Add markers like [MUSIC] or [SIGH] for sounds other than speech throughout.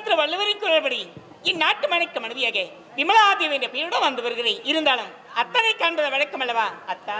என்ற வள்ளுவரின் குரல்படி இந்நாட்டு மனைக்கு மனைவியாக விமலாதேவி என்ற பெயருடன் வந்து வருகிறேன். இருந்தாலும் அத்தனை காண்பது வழக்கம் அல்லவா? அத்தா.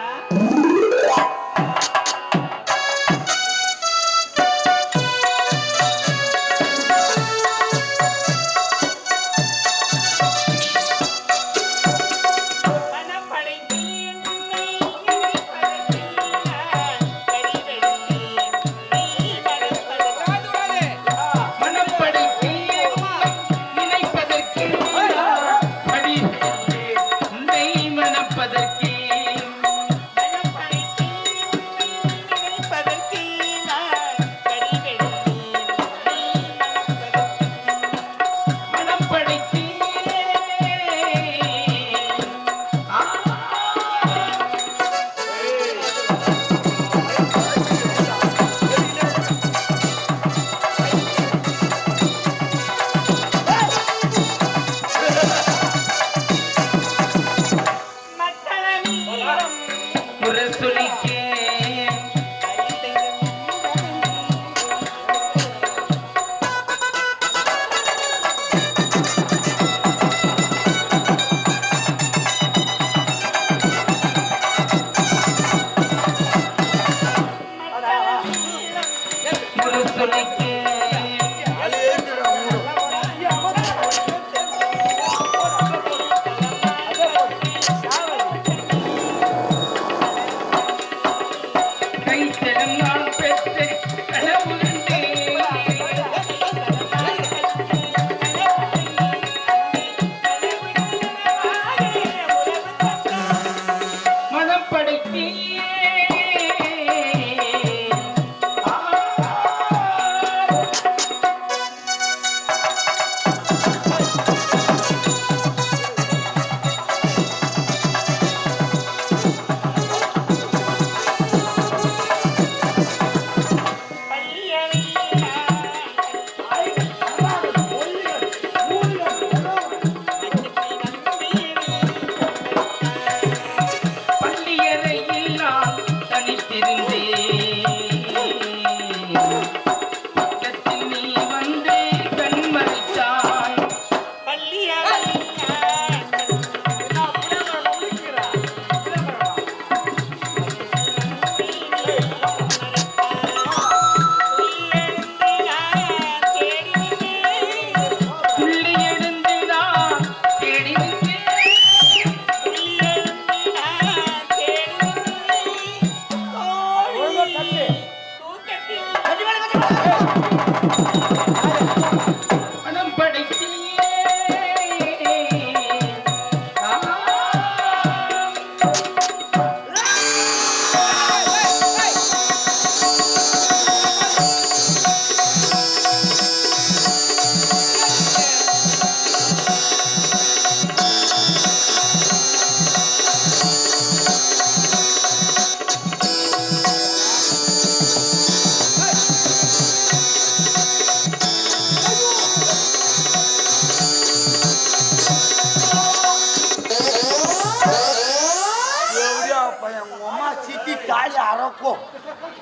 பையன் உங்க அம்மா சித்தி தாலி அறக்கும்.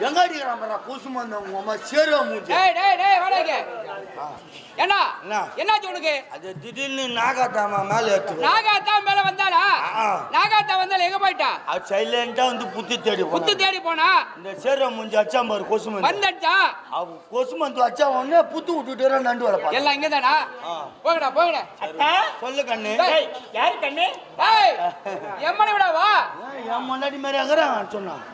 எங்க அடிக்கிறான் பாரு கூசு வந்த உங்க அம்மா சேருவ மூஞ்சி டேய் டேய் என்ன? என்ன? என்னாச்சு உனக்கு? அது திடீர்னு நாகாத்தாமா மேல எடுத்து நாகாத்தா மேல வந்தாளா. நாகாத்தா வந்தால எங்க போயிட்டா? அது சைலண்டா வந்து புத்தி தேடி போனா. தேடி போனா? இந்த சேருவ மூஞ்சி அச்சா பாரு கொசு மந்து வந்தடிச்சா? அவ கொசு மந்து அச்சா உடனே புத்து விட்டுட்டு நண்டு வரப்பா எல்லாம் இங்கதானா? ஆ. போங்கடா போங்கடா சொல்லு கண்ணு. டேய். யாரு கண்ணு? டேய் எம்மனை விடா வா ஏன் என் முன்னாடி மாதிரி இருக்கிறாங்க சொன்னான்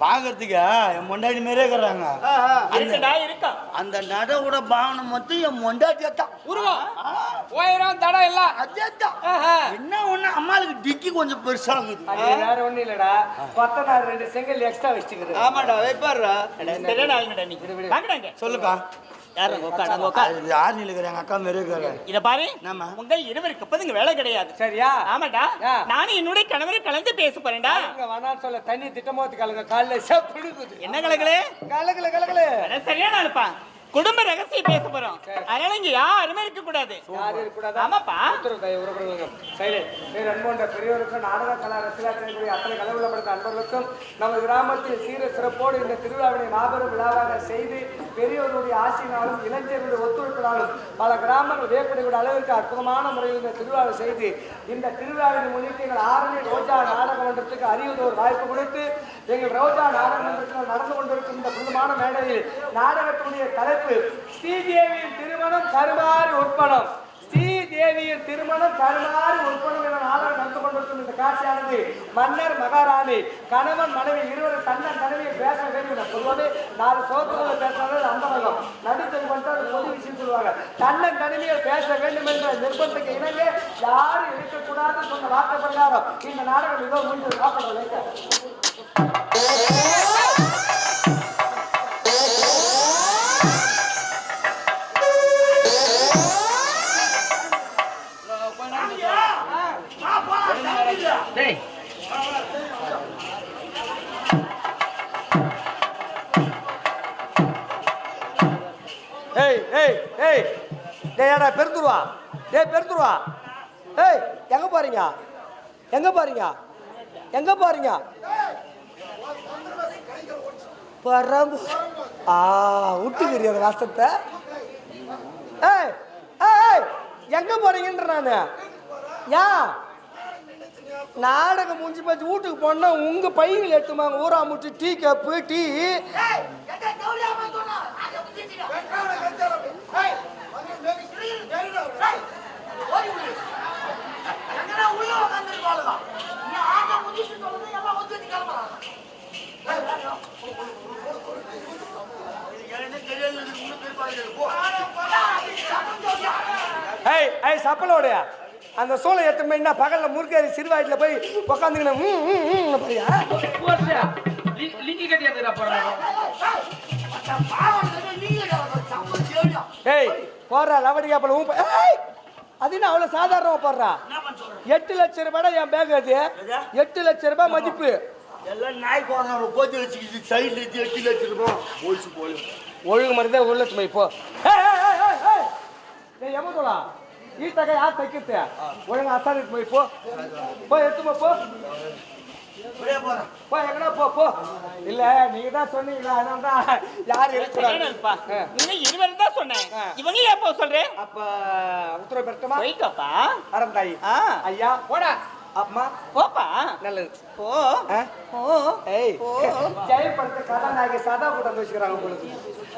பாக்குறதுக்கு என் முன்னாடி மாதிரியே இருக்கிறாங்க. இருக்குடா இருக்கும் அந்த நட கூட பாவனை மட்டும் என் மொண்டாட்டியா தான். உருவம் உயரம் தடம் எல்லாம்? அதே தான். ஆஹா. என்ன ஒண்ணு? அம்மாளுக்கு டிக்கி கொஞ்சம் பெருசாகுது அது வேற ஒண்ணும் இல்லடா. கொத்தனார் ரெண்டு செங்கல் எக்ஸ்ட்ரா வச்சுக்கிறது ஆமாடா வைப்பாடுறா சரியான வாங்கடாங்க சொல்லுக்கா யாரு நிலுக்கிற எங்க அக்கா மாரி இருக்கிற இத பாரு என்னம்மா? உங்கள் இருவருக்கு இப்போது வேலை கிடையாது. சரியா? ஆமாடா. நானும் என்னுடைய கணவரை கலந்து பேச போறேன்டா. இங்க வேணாம்னு சொல்ல தண்ணி திட்டமோத்து கலங்க. காலைல என்ன கலகளே கலகல கலகல. சரியான ஆளுப்பா. குடும்ப ரகசியம் பேச போறோம். அதனால இங்க யாருமே இருக்க கூடாது? ஆமாப்பா. அன்புள்ள பெரியவருக்கும் நாடக கலா ரசிகர்களுடைய அத்தனை கலவுள்ளப்படுத்த அன்பர்களுக்கும் நமது கிராமத்தில் சீர சிறப்போடு இந்த திருவிழாவினை மாபெரும் விழாவாக செய்து பெரியவருடைய ஆசையினாலும் இளைஞர்களுடைய ஒத்துழைப்பினாலும் பல கிராமங்கள் வியப்படைக்கூடிய அளவிற்கு அற்புதமான முறையில் இந்த திருவிழாவை செய்து இந்த திருவிழாவினை முன்னிட்டு எங்கள் ஆரணி ரோஜா நாடக மன்றத்துக்கு அறிவது ஒரு வாய்ப்பு கொடுத்து எங்கள் ரோஜா நாடக மன்றத்தில் நடந்து கொண்டிருக்கும் இந்த புனிதமான மேடையில் நாடகத்துடைய தலைப்பு ஸ்ரீதேவியின் திருமணம் தருமாறு உட்பணம். ஸ்ரீதேவியின் திருமணம் தருமாறு உட்பணம் என நாளாக நடந்து கொண்டிருக்கும் இந்த காட்சியானது மன்னர் மகாராணி. கணவன் மனைவி இருவரும் தன்னன் தனிமையை பேச வேண்டும் சொல்வது நாலு சோத்துகளை பேசுறது அந்த ரகம் நடுத்தல் மட்டும் பொது விஷயம் சொல்லுவாங்க. தன்னன் தனிமையை பேச வேண்டும் என்ற நிர்பந்தத்துக்கு இணங்க யாரும் இருக்கக்கூடாதுன்னு சொன்ன வார்த்தை பிரகாரம் இந்த நாடகம் இதோ முடிஞ்சது சாப்பிட எங்க பாருங்க? எங்க பாருங்க? பரம்பு. ஆ விட்டுக்கிறீ அந்த கஷ்டத்தை ஏய் ஏய் எங்க போறீங்கன்ற நான்? ஏன் நாடகம் முடிஞ்சு போச்சு வீட்டுக்கு போனா உங்க பையங்களை எடுத்துமாங்க ஊரா முட்டு டீ கப்பு டீ. ஏய் ஏய் சப்பலோடைய? அந்த சோளை போய் பகல்ல முறுக்கேறி சிறுவாயிட்டில் போய் உக்காந்துக்கணும் ம் பாரியா? ஏய் போடுறா லவடிக்கா போல ஊம்ப ஏய் அது என்ன அவ்வளோ சாதாரணமாக போடுறா? எட்டு லட்சம் ரூபாய் என் பேக் அது. எட்டு லட்சம் ரூபாய் மதிப்பு. எல்லாம் நாய் குழந்தை கோத்தி வச்சுக்கிட்டு சைடில் எடுத்து எட்டு லட்சம் ரூபாய் போயிச்சு போய் ஒழுங்கு மாதிரி தான் ஒரு லட்சம் இப்போ. ஏய் ஏய் ஏய் ஏய் எம்மதோலா ஈ தகை யார் தைக்கிறது? ஒழுங்கு அசாரிட்டு போய் போ. போ போ எங்கடா போ போ. இல்ல நீங்க தான் சொன்னீங்களா? அதனால தான் யாரும் இருக்கக்கூடாது. சரியானப்பா. ஆ. இன்னும் இருவரும் தான் சொன்னேன். இவங்க ஏன் போக சொல்றேன் அப்ப உத்தரவு பெருத்தமா போய்க்கப்பா அறம் தாயி. ஐயா போடா. அம்மா. போப்பா. நல்லது. போ? போ. ஏய். ஓ. ஜெயப்படுத்த கதாநாயகி சதா கூட்டம் வந்து வச்சுக்கிறாங்க உங்களுக்கு.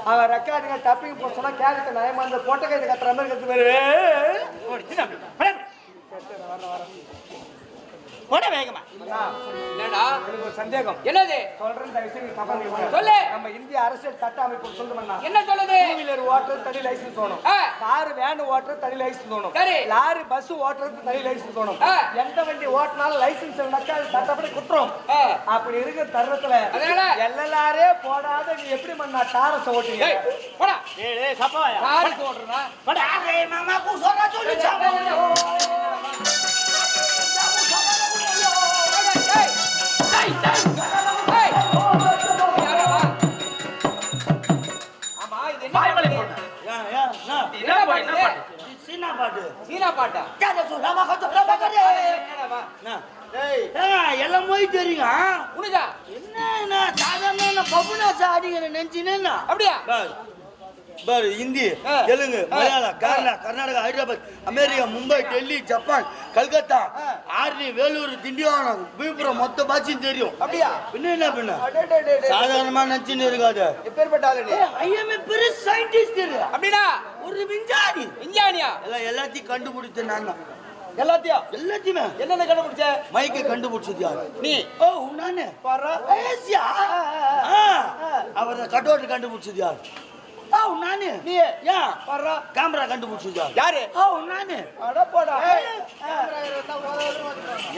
அவன் ரெக்கார்டுங்க டப்பிங் போட சொன்னா கேரக்டர் நயமா இந்த பொட்டை கைது கத்துற மாதிரி கத்து வருவேன் ஓடிச்சு நம்பி. போடா. வேகமா என்னடா எனக்கு ஒரு சந்தேகம் என்னது சொல்றேன் தயவு செஞ்சு தப்பா நினைக்காதீங்க. சொல்லு. நம்ம இந்திய அரசியல் சட்ட அமைப்பு சொல்லுமண்ணா என்ன சொல்லுது டூ வீலர் ஓட்டுறது தனி லைசன்ஸ் தோணும் ஆ. கார் வேன் ஓட்டுறது தனி லைசன்ஸ் தோணும் சரி. லாரி பஸ் ஓட்டுறது தனி லைசன்ஸ் தோணும் ஆ. எந்த வண்டி ஓட்டினாலும் லைசன்ஸ் இருந்தாக்கா அது சட்டப்படி குற்றம் ஆ. அப்படி இருக்கிற தருணத்துல அதனால? எல்எல்ஆரே போடாத நீ எப்படி பண்ணா டாரஸ் ஓட்டுவீங்க ஏய் போடா ஏய் ஏய் சப்பாயா காருக்கு ஓடுறா போடா ஏய் மாமா கூ சொல்றா சொல்லு ஏய் எல்லாம் மொய் தெரியும் என்ன சாதாரண பபுனா சாடிங்கிற நெஞ்சினேன்னா அப்படியா பாரு ஹிந்தி. தெலுங்கு. மலையாளம் கேரளா கர்நாடகா ஹைதராபாத் அமெரிக்கா மும்பை டெல்லி ஜப்பான் கல்கத்தா ஆர்னி வேலூர் திண்டிவனம் விழுப்புரம் மொத்த பாஷையும் தெரியும். அப்படியா? பின்ன என்ன பின்ன. சாதாரணமா நினைச்சுன்னு இருக்காது. எப்பேற்பட்ட? ஐஎம்ஏ பெரிய சயின்டிஸ்ட் அப்படின்னா? ஒரு விஞ்ஞானி. விஞ்ஞானியா? எல்லாம் எல்லாத்தையும் கண்டுபிடிச்ச நான் தான் எல்லாத்தையும். எல்லாத்தையுமே என்னென்ன கண்டுபிடிச்ச? மைக்கை கண்டுபிடிச்சது யாரு? நீ. ஓ நானு பாரு. ஏசியா அவரை கட்டோட்டு கண்டுபிடிச்சது யாரு? ஓ நானு. நீ ஏன் பாரு கேமரா கண்டுபிடிச்சது யாரு? ஓ நானு. அட போடா.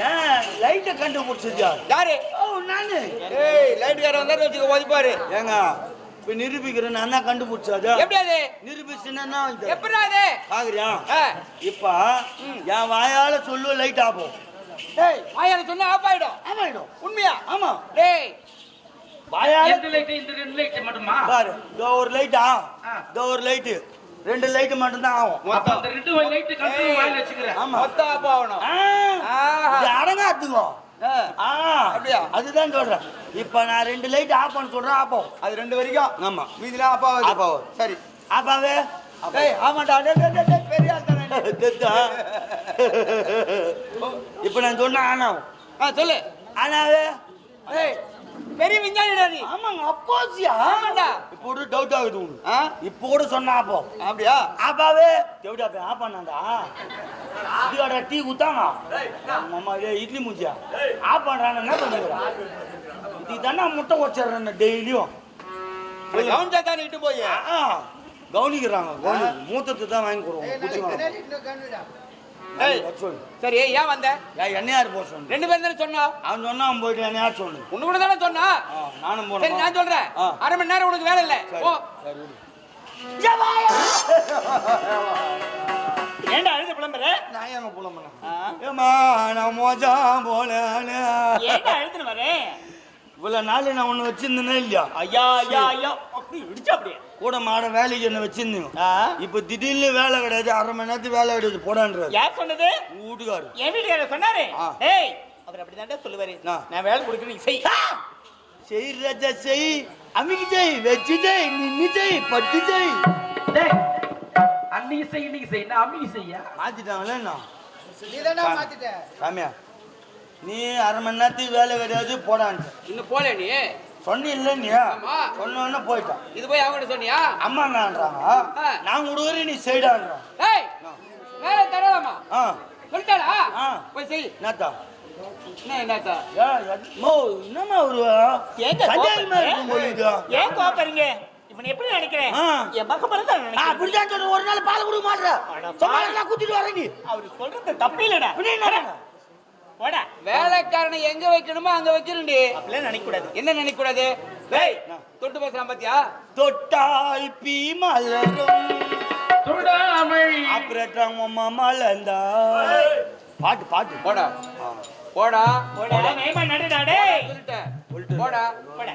ஏன் லைட்டை கண்டுபிடிச்சது யாரு? ஓ நானு. ஏய் லைட் கார வந்தா வச்சுக்க ஓதிப்பாரு ஏங்க இப்ப நிரூபிக்கிறேன் நான் தான் கண்டுபிடிச்சது எப்படி அது? நிரூபிச்சுன்னா எப்படி அது? பாக்குறியா? ஆ, இப்ப என் வாயால சொல்லு லைட் ஆகும் டேய் வாயால சொன்னா ஆஃப் ஆயிடும். ஆமாயிடும். உண்மையா? ஆமா. டேய் வாயால எந்த லைட் இந்த ரெண்டு லைட் மட்டுமா? பாரு இதோ ஒரு லைட்டா? ஆ. இதோ ஒரு ரெண்டு லைட்டு மட்டும்தான் ஆகும். அப்ப. அந்த ரெண்டு லைட் கண்ட்ரோல் வாயில வச்சுக்கிறேன். மொத்தம் அப்ப ஆகணும். இது? அதுதான் சொல்றேன். இப்ப நான் ரெண்டு லைட் ஆஃப் பண்ண சொல்றேன் ஆஃப் ஆகும் அது ரெண்டு வரைக்கும். ஆமா. அப்பா அப்பா வருது. சரி. ஆமாடா டேய், டேய், டேய், டேய், பெரிய ஆள் தானே. தெத்தா [LAUGHS] இப்ப நான் சொன்ன ஆனாவும் ஆ சொல்லு. ஆனாவே. டேய் பெரிய விஞ்ஞானிடா நீ. ஆமாங்க அப்பாசியா? ஆமாண்டா. இப்போ ஒரு டவுட் ஆகுது உனக்கு. ஆ? இப்போ கூட சொன்னா அப்போ அப்படியா? ஆப்பாவே எப்படி அப்ப ஆப் பண்ணாண்டா இதுவாடா டீ குத்தாங்க அம்மா ஏ இட்லி மூஞ்சியா? ஆப் பண்றான்னு என்ன பண்ணுறா இதுக்கு தானே முட்டை வச்சிடுறேன் டெய்லியும். கவுண்டா தான் இட்டு போய்? ஆ, கவனிக்கிறாங்க கவனி மூத்தத்தை தான் வாங்கி கொடுவோம் சரி ஏன் வந்த? என்னையார் போக சொன்னேன் ரெண்டு பேரும் தானே சொன்னோம். அவன் சொன்னா அவன் போயிட்டு என்னையார் சொல்லு? உன்னு கூட தானே சொன்னா? நானும் சரி போனேன் நான் சொல்றேன். அரை மணி நேரம் உனக்கு வேலை இல்ல. ஓ அழுது புலம்புற? நான் எங்க புலம்புனேன்? ஏமா நான் மோஜம் போலேன்னு ஏன்டா அழுதுன்னு வரேன் இவ்வளவு நாள் நான் ஒண்ணு வச்சிருந்தேனே இல்லையா? ஐயா ஐயா ஐயா. அப்படி இடிச்சு அப்படியே. கூட மாட வேலைக்கு என்ன வச்சிருந்தீங்க? இப்ப திடீர்னு வேலை கிடையாது அரை மணி நேரத்துக்கு வேலை கிடையாது போடான்றாரு. யார் சொன்னது? வீட்டுக்காரு. என் வீட்டுக்காரர் சொன்னாரு. ஆ. ஏய் அவர் அப்படிதான்டா சொல்லுவாரு. நான் வேலை கொடுக்குறேன் நீ செய். செய் ராஜா செய். அமிக்கு செய் வச்சு செய் நின்னு செய் பட்டு செய். டேய் அன்னைக்கு செய் இன்னைக்கு செய். நான் அம்மிக்கு செய்ய? மாத்திட்டாங்களே நான் சாமியா நீ அரை மணி நேரத்துக்கு வேலை கிடையாது போடான்ட்டு. இன்னும் போல நீ? சொன்ன இல்ல நீ ஆமா. சொன்ன உடனே போயிட்டான் இது போய் அவங்க சொன்னியா அம்மா என்னன்றாங்க. நான் கொடுக்குறேன் நீ செய்டான்றான் ஏய் வேலை தரலாமா ஆ சொல்லிட்டாளா. போய் செய் என்னத்தா என்ன என்னத்தா ஏ, எத்- மோ, என்னம்மா ஒரு. ஏன் கோப்பறீங்க நீ எப்படி நினைக்கிறேன். என் மகன் தான் அப்படிதான் சொல்றேன். ஒரு நாள் பால் கொடுக்க மாட்டேன். குத்திட்டு வரேன் நீ. அவர் சொல்றது தப்பு இல்லடா? போடா. வேலைக்காரனை எங்க வைக்கணுமோ அங்க வைக்கணும்டி. அப்படிலாம் நினைக்க கூடாது என்ன நினைக்க கூடாது டேய் தொட்டு பேசலாம் பாத்தியா? தொட்டால் பீ மலரும். தொடாமல் ஆப்ரேட்டர் அம்மா மலர்ந்தா. பாட்டு பாட்டு. போடா. போடா. போடா. மேமா நடுடா டேய். போடா. போடா.